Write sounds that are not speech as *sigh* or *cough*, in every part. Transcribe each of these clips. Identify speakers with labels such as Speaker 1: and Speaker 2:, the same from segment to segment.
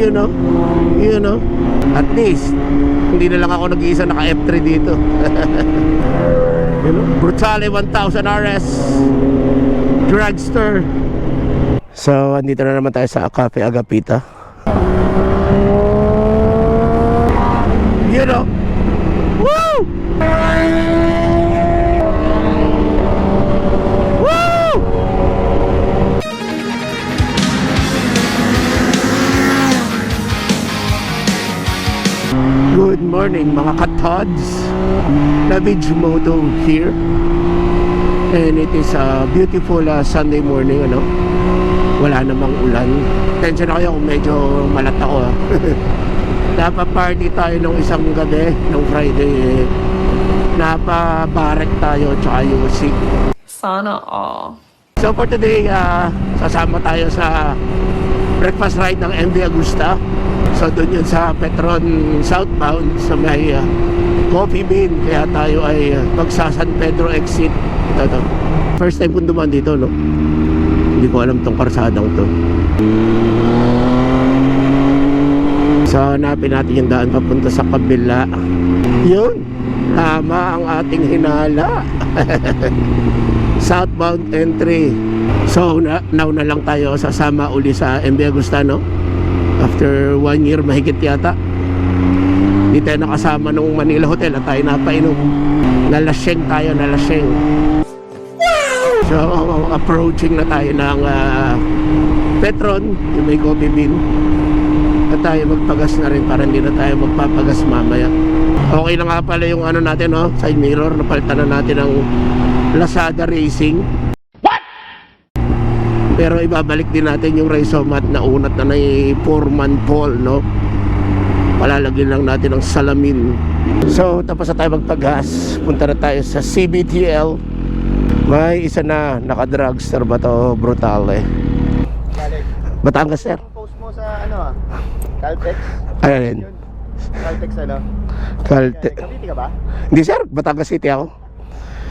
Speaker 1: You know? You know? At least, hindi na lang ako nag-iisa naka F3 dito. *laughs* you? Brutale 1000 RS Dragster. So, andito na naman tayo sa Cafe Agapita. You know? Woo! Morning mga katods Navige Moto here And it is a beautiful uh, Sunday morning ano Wala namang ulan Tensya na kayo kung medyo malat ako ah. *laughs* Napa-party tayo nung isang gabi Nung Friday eh. Napa-barek tayo Tsaka UC
Speaker 2: Sana all.
Speaker 1: So for today, uh, sasama tayo sa breakfast ride ng MV Agusta. So doon yun sa Petron southbound sa may uh, Coffee Bean. Kaya tayo ay uh, San Pedro exit. Ito to. First time kong dumaan dito, no? Hindi ko alam tong karsadang to. So hanapin natin yung daan papunta sa kabila. Yun. Tama ang ating hinala. *laughs* southbound entry. So na, now na lang tayo sasama uli sa MB Agustano after one year mahigit yata. Hindi tayo nakasama nung Manila Hotel at tayo napainom. Nalaseng tayo, nalaseng. So approaching na tayo ng ah, Petron, yung may coffee bean. At tayo magpagas na rin para hindi na tayo magpapagas mamaya. Okay na nga pala yung ano natin, no? Side mirror, napalitan na natin ng Lazada Racing. Pero ibabalik din natin yung Raisomat na unat na na Foreman Paul, no? Palalagyan lang natin ng salamin. So, tapos na tayo magpagas. Punta na tayo sa CBTL. May isa na, naka-drugster ba to? Brutal eh. Batangas, sir.
Speaker 3: post mo sa ano ah? Caltex?
Speaker 1: Ayun.
Speaker 3: Yun. Caltex ano?
Speaker 1: Kalte.
Speaker 3: Cavite ka ba?
Speaker 1: Hindi, sir. Batangas City ako.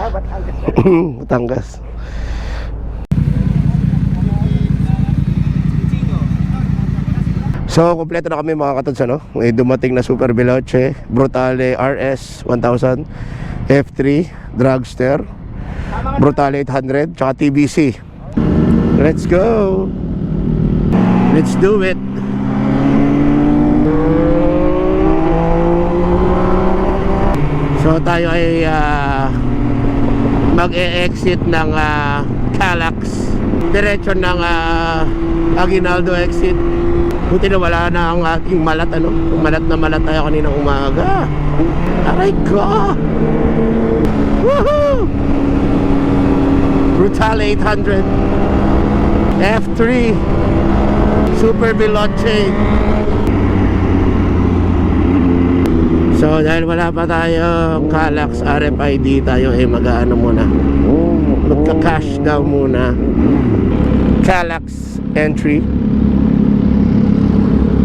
Speaker 3: Ah, ba't Caltex ka?
Speaker 1: Batangas. *laughs* So, kompleto na kami mga katods, ano? May dumating na Super Veloce, Brutale RS 1000, F3, Dragster, Brutale 800, tsaka TBC. Let's go! Let's do it! So, tayo ay ah, mag-e-exit ng ah, Calax diretso ng ah, Aguinaldo exit buti na wala na ang ating malat ano? Malat na malat tayo kanina umaga. Aray ko! Woohoo! Brutal 800 F3 Super Veloce So dahil wala pa tayo Calax RFID tayo eh mag-ano muna. Magka-cash daw muna. Calax entry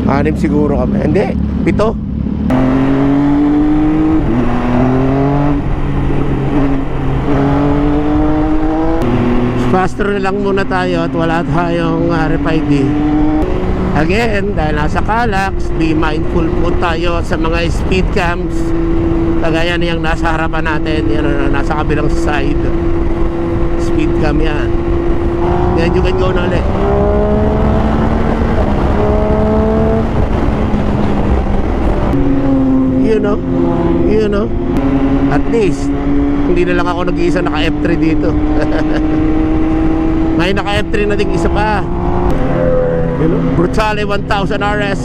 Speaker 1: Anim siguro kami Hindi, pito Faster na lang muna tayo at wala tayong RFID Again, dahil nasa Calax, be mindful po tayo sa mga speed cams. Kagaya na yung nasa harapan natin, yan na nasa kabilang side. Speed cam yan. Go na ulit. You know? You know? At least, hindi na lang ako nag-iisa naka F3 dito. *laughs* May naka F3 na din isa pa. You know, Brutale 1000 RS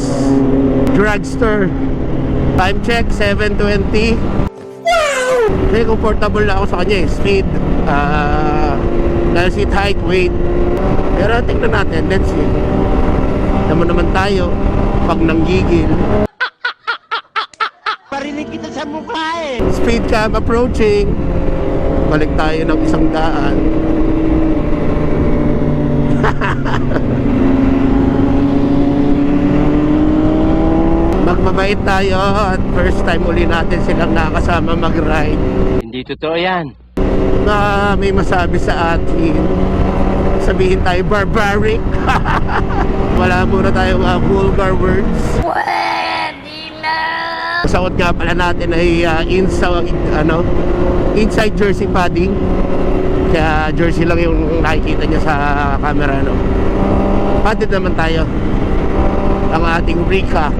Speaker 1: Dragster Time check 720 Wow! May comfortable na ako sa kanya eh Speed uh, Seat height, weight Pero tingnan natin, let's see Naman naman tayo Pag nanggigil Speed cam approaching Balik tayo ng isang daan. *laughs* Magmabait tayo at first time uli natin silang nakasama mag-ride.
Speaker 4: Hindi totoo yan.
Speaker 1: na may masabi sa atin. Sabihin tayo barbaric. *laughs* Wala muna tayong uh, vulgar words. Suot nga pala natin ay uh, inside, ano, inside jersey padding. Kaya jersey lang yung nakikita niya sa camera, no? Padded naman tayo. Ang ating Rika.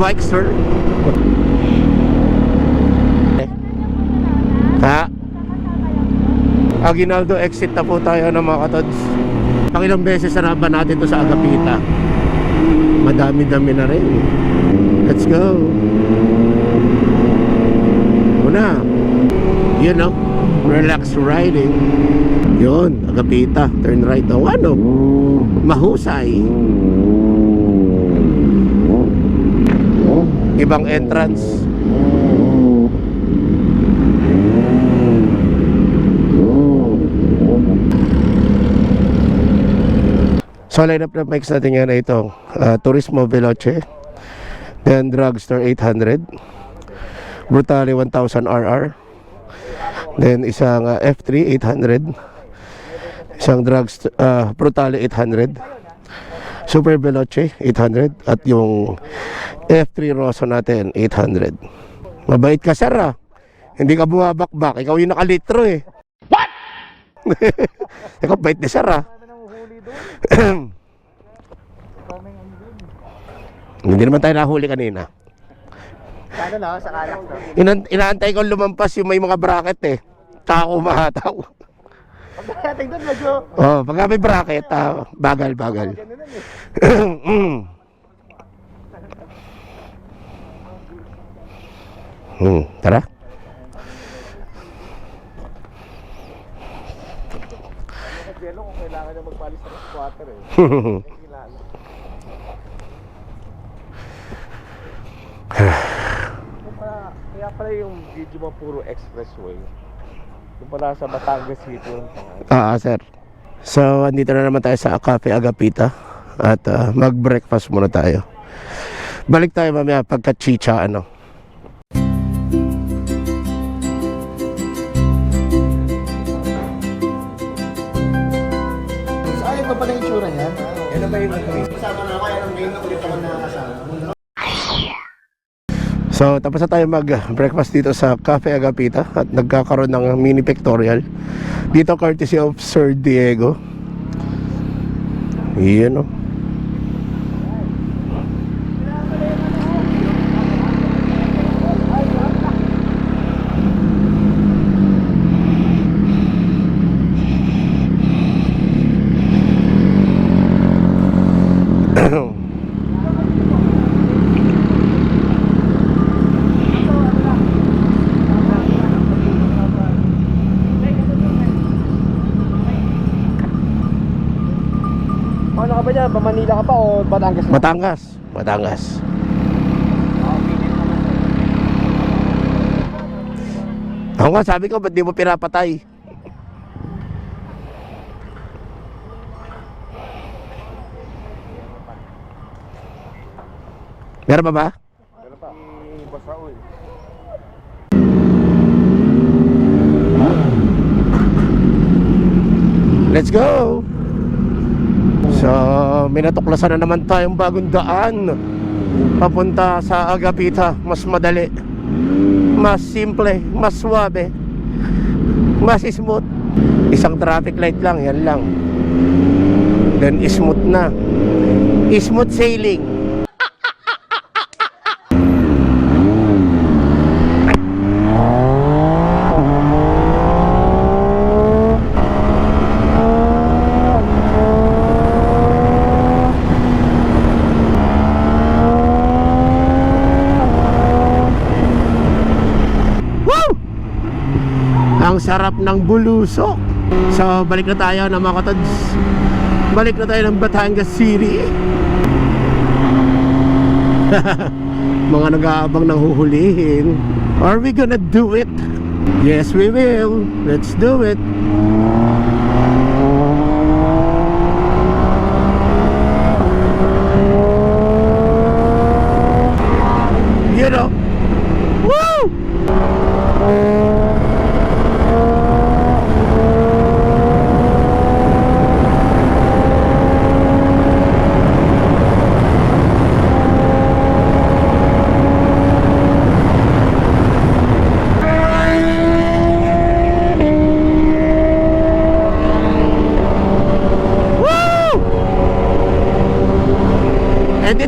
Speaker 1: Bike, sir. Ha? Aguinaldo exit na po tayo ng mga katods. Pangilang beses na ba natin to sa Agapita? Madami-dami na rin. Let's go. Una. You know, relax riding. Yun, Agapita. Turn right. Oh, ano? Mahusay. Ibang entrance. So lineup na bikes natin yan ay itong uh, Turismo Veloce Then Dragster 800 Brutale 1000 RR Then isang uh, F3 800 Isang Dragster uh, Brutale 800 Super Veloce 800 At yung F3 Rosso natin 800 Mabait ka sir ah Hindi ka bumabakbak Ikaw yung nakalitro eh What? *laughs* Ikaw bait ni sir ah *clears throat* Hindi naman tayo nahuli kanina.
Speaker 3: Sa ano no? Sa kalak no?
Speaker 1: Inan inaantay ko lumampas yung may mga bracket eh. Tako mahataw.
Speaker 3: Pag natin doon, medyo...
Speaker 1: Oh, pag may bracket, ah, bagal *clears throat* Hmm, tara.
Speaker 3: Yelo kung kailangan na magpalis ng squatter eh. Kaya pala yung video mo puro expressway. Yung pala sa Batangas City pangalan.
Speaker 1: Ah, sir. So, andito na naman tayo sa Cafe Agapita at ah, mag-breakfast muna tayo. Balik tayo mamaya pagka chicha ano.
Speaker 3: So, ayun pa pala yung itsura niya? Yan ba yung Kasama na ako, yan ang ngayon na ulit ako nakakasama.
Speaker 1: So, tapos na tayo mag-breakfast dito sa Cafe Agapita at nagkakaroon ng mini pictorial. Dito courtesy of Sir Diego. Iyan o.
Speaker 3: Paano ka ba dyan? Ba Manila ka pa o Batangas?
Speaker 1: Batangas. Batangas. Ako nga, sabi ko, ba't di mo pinapatay? Meron pa ba?
Speaker 3: Meron pa.
Speaker 1: Let's go! So, may natuklasan na naman tayong bagong daan papunta sa Agapita. Mas madali, mas simple, mas suabe, mas smooth. Isang traffic light lang, yan lang. Then smooth na. Smooth sailing. Woo! Ang sarap ng bulusok. So, balik na tayo na mga katods. Balik na tayo ng Batangas City. *laughs* mga nag-aabang ng huhulihin. Are we gonna do it? Yes, we will. Let's do it.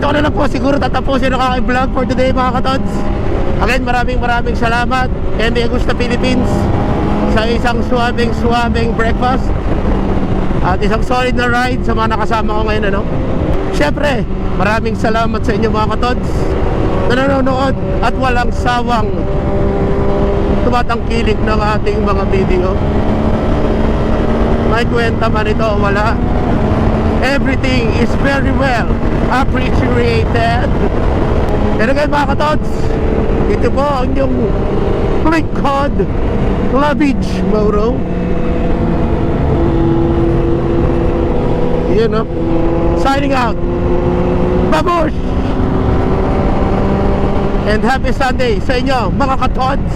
Speaker 1: Dito ko na lang po siguro tatapusin ang aking vlog for today mga katods. Again, maraming maraming salamat. MB Agusta Philippines sa isang suwabing suwabing breakfast at isang solid na ride sa mga nakasama ko ngayon ano. Siyempre, maraming salamat sa inyo mga katods na nanonood at walang sawang tumatangkilik ng ating mga video. May kwenta man ito wala. Everything is very well appreciated. And again mga katods, ito po ang inyong lingkod, Lavich Mauro. Yun know, signing out. Babush! And happy Sunday sa inyo mga katods.